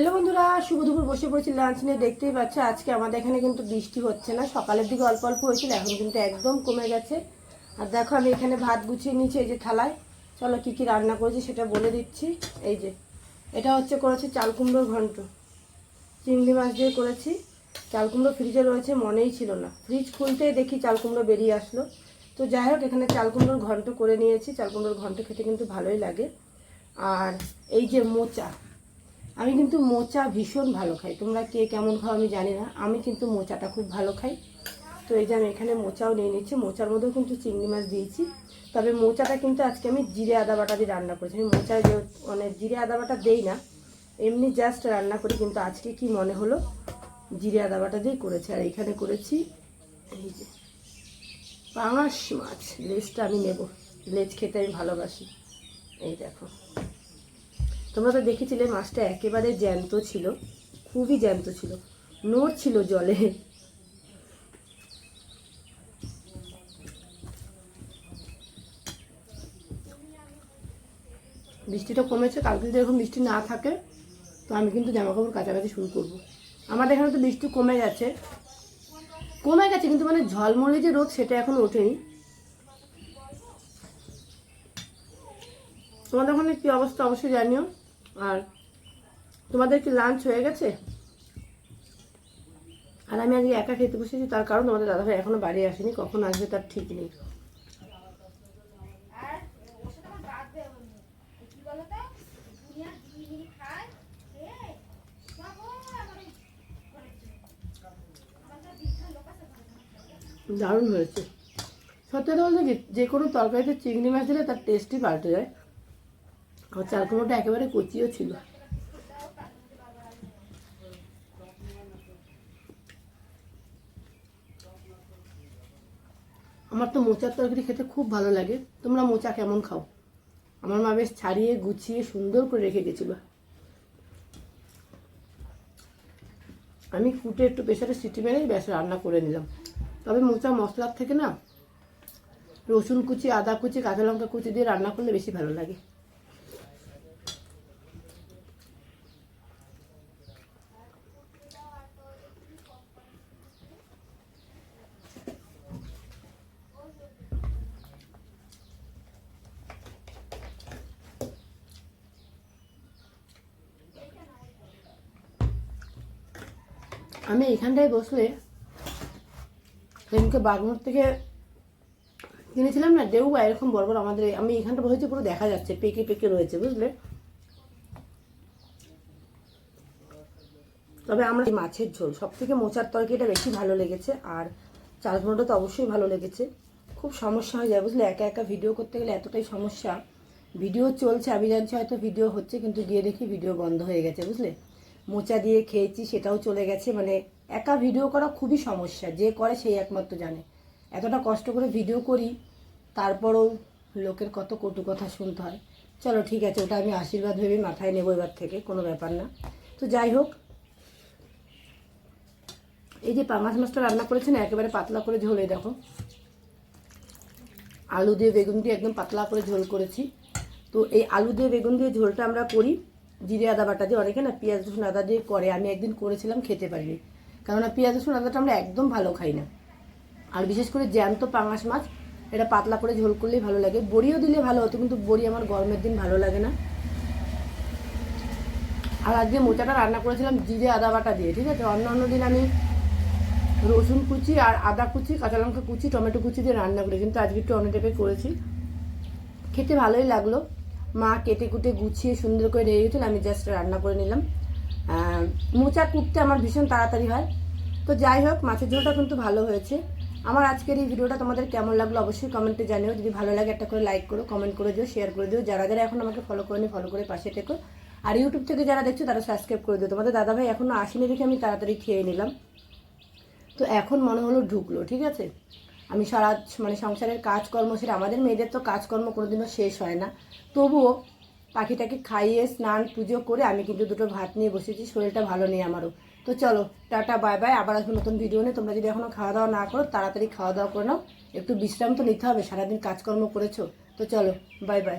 Hello বন্ধুরা, শুভ দুপুর। বসে পড়েছি লাঞ্চ নিয়ে। দেখতেই পাচ্ছ, আজকে আমাদের এখানে কিন্তু বৃষ্টি হচ্ছে না। সকালের দিকে অল্প অল্প হয়েছিল, এখন কিন্তু একদম কমে গেছে। আর দেখো, আমি এখানে ভাত গুছিয়ে নিয়েছি, এই যে থালায়। চলো, কি কি রান্না করেছি সেটা বলে দিচ্ছি। এই যে, এটা হচ্ছে করেছি চাল কুমড়োর ঘন্ট। চিংড়ি মাছ দিয়ে করেছি। চাল কুমড়ো ফ্রিজে রয়েছে, মনেই ছিল না। ফ্রিজ খুলতেই দেখি চাল কুমড়ো বেরিয়ে আসলো। তো যাই হোক, এখানে চাল কুমড়োর ঘন্ট করে নিয়েছি। চাল কুমড়োর ঘন্ট খেতে কিন্তু ভালোই লাগে। আর এই যে মোচা আমি কিন্তু মোচা ভীষণ ভালো খাই। তোমরা কে কেমন খাও আমি জানি না। আমি কিন্তু মোচাটা খুব ভালো খাই। তো এই যে আমি এখানে মোচাও নিয়ে নিচ্ছি। মোচার মধ্যেও কিন্তু চিংড়ি মাছ দিয়েছি। তবে মোচাটা কিন্তু আজকে আমি জিরে আদা বাটা দিয়ে রান্না করেছি। আমি মোচায় যে মানে জিরে আদা বাটা দেই না, এমনি জাস্ট রান্না করি, কিন্তু আজকে কি মনে হলো? জিরে আদা বাটা দিয়ে করেছি। আর এখানে করেছি এই যে পাঙাশ মাছ। লেজটা আমি নেব। লেজ খেতে আমি ভালোবাসি। এই দেখো। তোমরা তো দেখেছিলে মাছটা একেবারে জ্যান্ত ছিল, খুবই জ্যান্ত ছিল নোট ছিল জলে। বৃষ্টিটা কমেছে, কালকে যদি এরকম বৃষ্টি না থাকে, তো আমি কিন্তু জামা কাপড় কাছাকাছি শুরু করব। আমাদের এখানে তো বৃষ্টি কমে গেছে। কমে গেছে কিন্তু মানে ঝলমলে যে রোদ সেটা এখন ওঠেনি। তোমাদের ওখানে কী অবস্থা অবশ্যই জানিও। আর তোমাদের কি লাঞ্চ হয়ে গেছে? আর আমি আজকে একা খেতে বসেছি, তার কারণ তোমাদের দাদাভাই এখনও বাড়ি আসেনি, কখন আসবে তার ঠিক নেই। দারুণ হয়েছে। সত্যি কথা বলতে কি, যে কোনো তরকারিতে চিংড়ি মাছ দিলে তার টেস্টই পাল্টে যায়। আর চাল কুমড়োটা একেবারে কচিও ছিল। আমার তো মোচার তরকারি খেতে খুব ভালো লাগে। তোমরা মোচা কেমন খাও? আমার মা বেশ ছাড়িয়ে, গুছিয়ে, সুন্দর করে রেখে গেছিল। আমি কুটে একটু প্রেশারে সিটি মেরেই ব্যাস রান্না করে নিলাম। তবে মোচা মশলার থেকে না, রসুন কুচি, আদা কুচি, কাঁচা লঙ্কা কুচি দিয়ে রান্না করলে বেশি ভালো লাগে। আমি এখানটায় বসলে সেদিনকে বাগমোড় থেকে কিনেছিলাম না দেউ এরকম বড় বড় আমাদের আমি এখানটা বসেছি, পুরো দেখা যাচ্ছে, পেকে পেকে রয়েছে, বুঝলে? তবে আমরা মাছের ঝোল সব থেকে মোচার তরকারিটা বেশি ভালো লেগেছে, আর চাল কুমড়োটা তো অবশ্যই ভালো লেগেছে। খুব সমস্যা হয়ে যায়, বুঝলে? একা একা ভিডিও করতে গেলে এতটাই সমস্যা। ভিডিও চলছে, আমি জানছি হয়তো ভিডিও হচ্ছে, কিন্তু গিয়ে দেখি ভিডিও বন্ধ হয়ে গেছে, বুঝলে? মোচা দিয়ে খেয়েছি, সেটাও চলে গেছে। মানে একা ভিডিও করা খুবই সমস্যা, যে করে সেই একমাত্র জানে। এতটা কষ্ট করে ভিডিও করি, তারপরও লোকের কত কটু কথা শুনতে হয়। চলো ঠিক আছে, ওটা আমি আশীর্বাদ ভেবে মাথায় নেব এবার থেকে, কোনো ব্যাপার না। তো যাই হোক, এই যে পাঙাশ মাছটা রান্না করেছেন, একেবারে পাতলা করে ঝোলে দেখো। আলু দিয়ে বেগুন দিয়ে একদম পাতলা করে ঝোল করেছি। তো এই আলু দিয়ে বেগুন দিয়ে ঝোলটা আমরা করি জিরে আদা বাটা দিয়ে অনেকে না পেঁয়াজ, রসুন, আদা দিয়ে করে। আমি একদিন করেছিলাম, খেতে পারিনি। কেননা পেঁয়াজ, রসুন, আদাটা আমরা একদম ভালো খাই না। আর বিশেষ করে জ্যান্ত পাঙাশ মাছ, এটা পাতলা করে ঝোল করলেই ভালো লাগে। বড়িও দিলে ভালো হতো, কিন্তু বড়ি আমার গরমের দিন ভালো লাগে না। আর আজকে মোচাটা রান্না করেছিলাম জিরে, আদা বাটা দিয়ে, ঠিক আছে? অন্য অন্য দিন আমি রসুন কুচি আর আদা কুচি, কাঁচা লঙ্কা কুচি, টমেটো কুচি দিয়ে রান্না করি কিন্তু আজকে একটু অন্য টাইপের করেছি। খেতে ভালোই লাগল। মা কেটে কুটে গুছিয়ে সুন্দর করে রেডি হয়েছিল আমি জাস্ট রান্না করে নিলাম। মোচা কুটতে আমার ভীষণ তাড়াতাড়ি হয়। তো যাই হোক, মাছের ঝোলটা কিন্তু ভালো হয়েছে। আমার আজকের এই ভিডিওটা তোমাদের কেমন লাগল অবশ্যই কমেন্টে জানিও। যদি ভালো লাগে একটা করে লাইক করো কমেন্ট করে দিও শেয়ার করে দিও। যারা যারা এখন আমাকে ফলো করেনি ফলো করে পাশে থেকো। আর ইউটিউব থেকে যারা দেখছ, তারা সাবস্ক্রাইব করে দিও। তোমাদের দাদাভাই এখনও আসেনি দেখে আমি তাড়াতাড়ি খেয়ে নিলাম। তো এখন মনে হলো ঢুকলো, ঠিক আছে? আমি সারা মানে সংসারের কাজকর্ম সেটা আমাদের মেয়েদের তো কাজকর্ম কোনোদিনও শেষ হয় না। তবুও পাখিটাকে খাইয়ে স্নান, পুজো করে আমি কিন্তু দুটো ভাত নিয়ে বসেছি, শরীরটা ভালো নেই আমারও। তো চলো, টাটা, বাই বাই, আবার আসব নতুন ভিডিও নিয়ে। তোমরা যদি এখনও খাওয়া দাওয়া না করো, তাড়াতাড়ি খাওয়া দাওয়া করে নাও। একটু বিশ্রাম তো নিতে হবে, সারাদিন কাজকর্ম করেছ। তো চলো, বাই বাই।